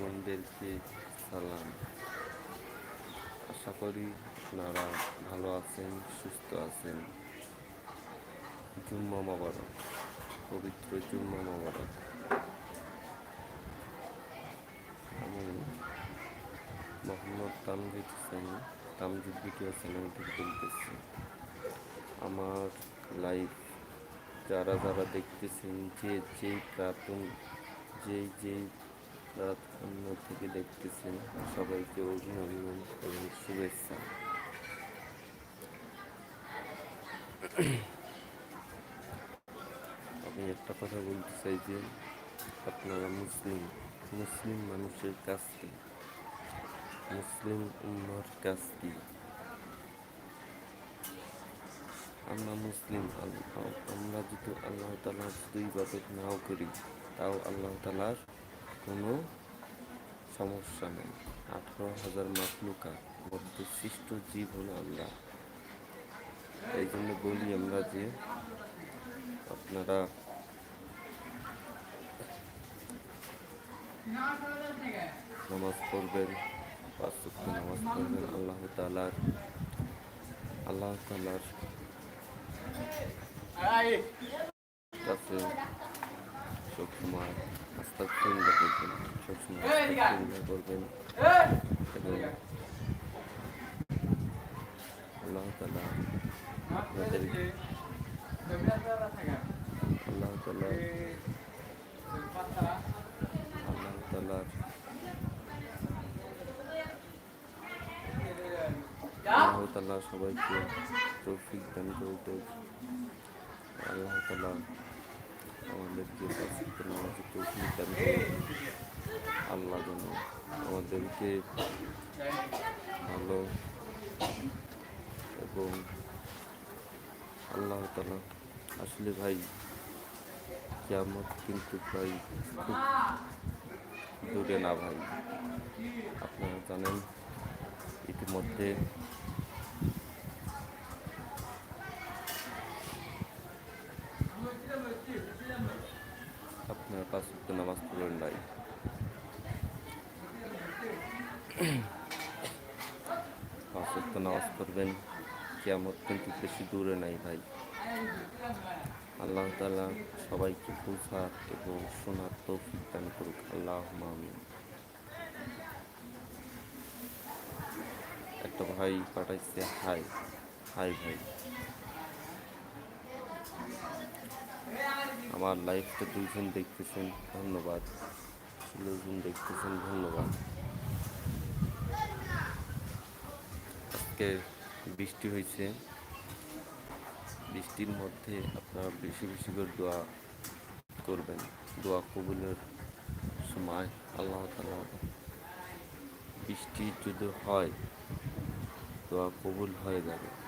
বোনদেরকে সালাম। আশা করি আপনারা ভালো আছেন, সুস্থ আছেন। জুম্মা মোবারক, পবিত্র জুম্মা মোবারক। আমি মোহাম্মদ তামজিদ হোসেন তামজিদ ভিডিও চ্যানেল থেকে বলতেছি আমার লাইফ, যারা যারা দেখতেছেন, যে যেই প্রাথম যেই যেই প্ল্যাটফর্ম থেকে দেখতেছেন সবাইকে অভিনন্দন এবং শুভেচ্ছা। আমি একটা কথা বলতে চাই যে, আপনারা মুসলিম মুসলিম মানুষের কাছ কি মুসলিম উম্মার কাছ কি আমরা মুসলিম আমরা যদি আল্লাহ তালার যদি ইবাদত নাও করি, তাও আল্লাহ তালার কোনো সমস্যা নেই। আঠারো হাজার মাতলুকা মধ্যে সৃষ্ট জীব হলো আল্লাহ এই জন্য বলি আমরা যে আপনারা নামাজ পড়বেন, পাঁচ নামাজ পড়বেন, আল্লাহ তালার আল্লাহ তালার কাছে সবসময় আস্তাগফিরুল্লাহ করবেন সবসময় করবেন এবং আল্লাহ তালা আপনাদের আল্লাহ আল্লাহ আল্লাহ তালা সবাইকে তৌফিক দান করতে আল্লাহ তালা আমাদেরকে তৌফিক দান করুন আল্লাহ যেন আমাদেরকে ভালো এবং আল্লাহ তালা আসলে ভাই কেমন কিন্তু ভাই খুব দূরে না ভাই। আপনারা জানেন, ইতিমধ্যে আপনার পাঁচ নামাজ পড়লেন নাই পাঁচ নামাজ পড়বেন কেমন কিন্তু বেশি দূরে নাই ভাই। আল্লাহ তালা সবাইকে বোঝার এবং শোনার তৌফিক দান করুক আল্লাহ মামিন একটা ভাই পাঠাইছে, হাই হাই ভাই। আমার লাইফটা দুইজন দেখতেছেন, ধন্যবাদ। ষোলোজন দেখতেছেন, ধন্যবাদ। আজকে বৃষ্টি হয়েছে। বৃষ্টির মধ্যে আপনারা বেশি বেশি করে দোয়া করবেন। দোয়া কবুলের সময় আল্লাহ বৃষ্টি যদি হয়, দোয়া কবুল হয়ে যাবে।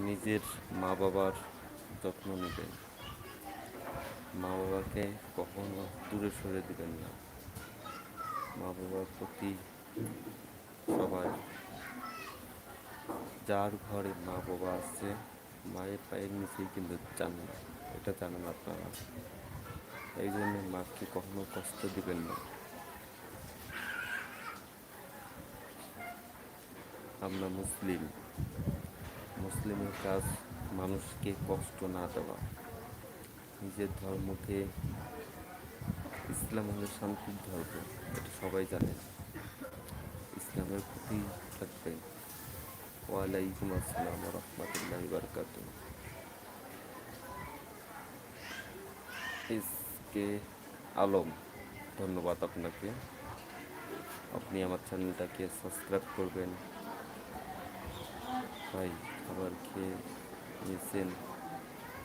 নিজের মা বাবার যত্ন নেবেন। মা বাবাকে কখনো দূরে সরে দেবেন না। মা বাবার প্রতি সবাই যার ঘরে মা বাবা আছে, মায়ের পায়ের নিচেই কিন্তু জানেন এটা জানেন আপনারা। এই জন্য মাকে কখনো কষ্ট দিবেন না। আমরা মুসলিম। মুসলিমের কাজ মানুষকে কষ্ট না দেওয়া। নিজের ধর্মকে ইসলাম হলো শান্তির ধর্ম, এটা সবাই জানে। ইসলামের প্রতি থাকবে ওয়ালাইকুম আসসালাম রহমতুল্লাহ বরকাত এসকে আলম, ধন্যবাদ আপনাকে। আপনি আমার চ্যানেলটাকে সাবস্ক্রাইব করবেন। ভাই খাবার খেয়ে নিয়েছেন।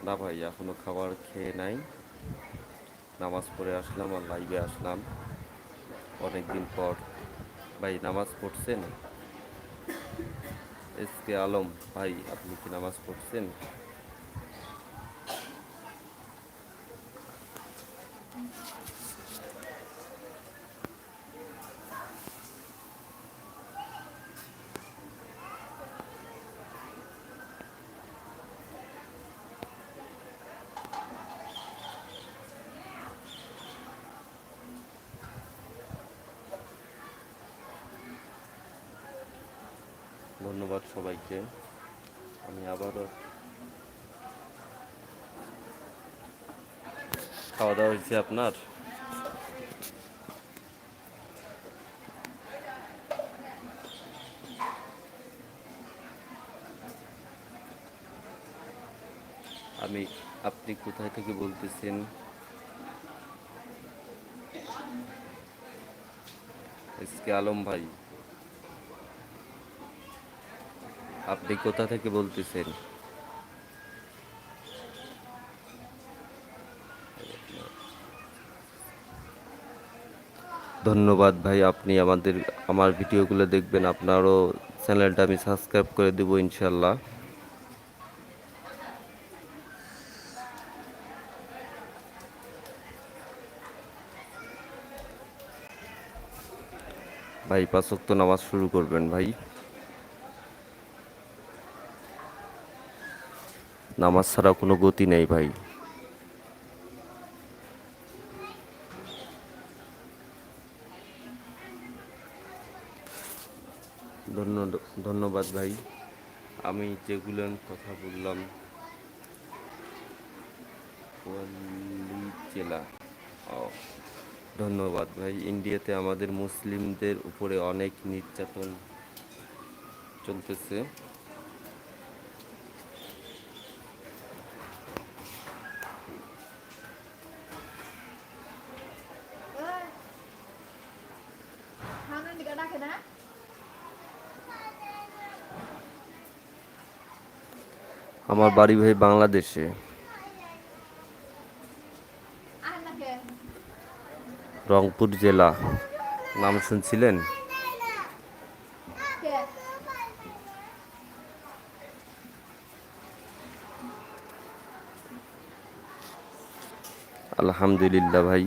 না ভাই এখনও খাবার খেয়ে নাই। নামাজ পড়ে আসলাম আর লাইভে আসলাম। অনেক দিন পর। ভাই, নামাজ পড়ছেন? এস কে আলম, ভাই, আপনি কি নামাজ পড়ছেন? ধন্যবাদ সবাইকে। আমি আবারও খাওয়া দাওয়া হয়েছে আপনার? আমি, আপনি কোথায় থেকে বলতেছেন? আলম ভাই। আপনি কোথা থেকে বলতেছেন? ধন্যবাদ ভাই, আপনি আমাদের, আমার ভিডিওগুলো দেখবেন, আপনারও চ্যানেলটা আমি সাবস্ক্রাইব করে দেবো ইনশাল্লাহ। ভাই পাঁচক্ত নামাজ শুরু করবেন ভাই। নামাজ ছাড়া কোনো গতি নেই ভাই। ধন্য- ধন্যবাদ ভাই। আমি যেগুলো কথা বললাম জেলা ধন্যবাদ ভাই। ইন্ডিয়াতে আমাদের মুসলিমদের উপরে অনেক নির্যাতন চলতেছে। আমার বাড়ি ভাই বাংলাদেশে। রংপুর জেলা। নাম শুনছিলেন? আলহামদুলিল্লাহ ভাই।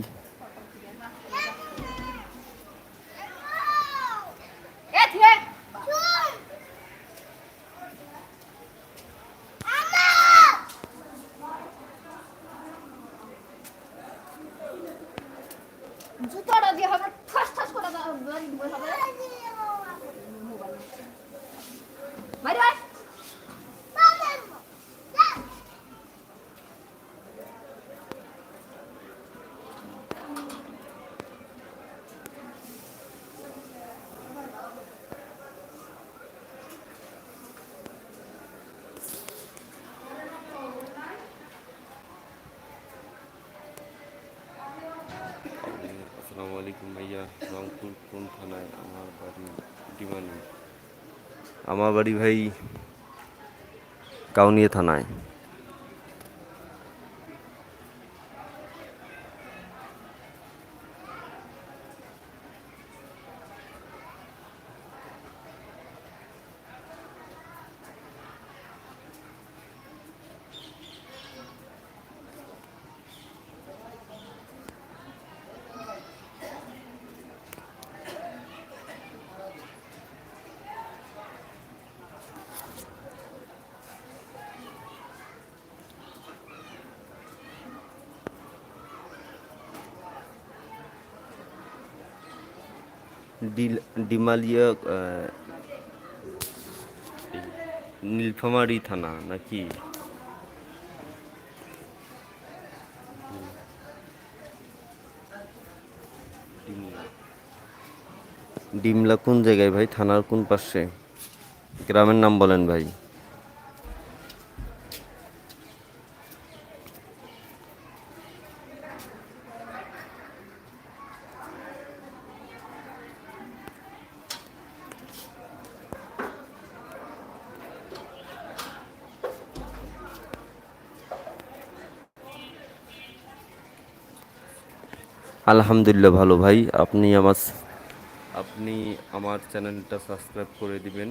আলাইকুম ভাইয়া রংপুর কোন থানায় আমার বাড়ি ডিমানি? আমার বাড়ি ভাই কাউনিয়া থানায়। ডিমালিয়া নীলফামারি থানা নাকি। ডিমলা কোন জায়গায় ভাই? থানার কোন পাশে? গ্রামের নাম বলেন ভাই। আলহামদুলিল্লাহ ভালো ভাই। আপনি আমার আপনি আমার চ্যানেলটা সাবস্ক্রাইব করে দিবেন।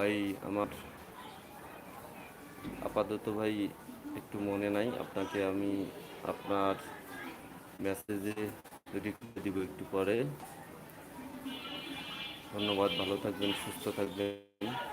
ভাই, আমার আপাতত ভাই একটু মনে নাই। আপনাকে আমি আপনার মেসেজে রেডি করে দিব একটু পরে। ধন্যবাদ, ভালো থাকবেন, সুস্থ থাকবেন।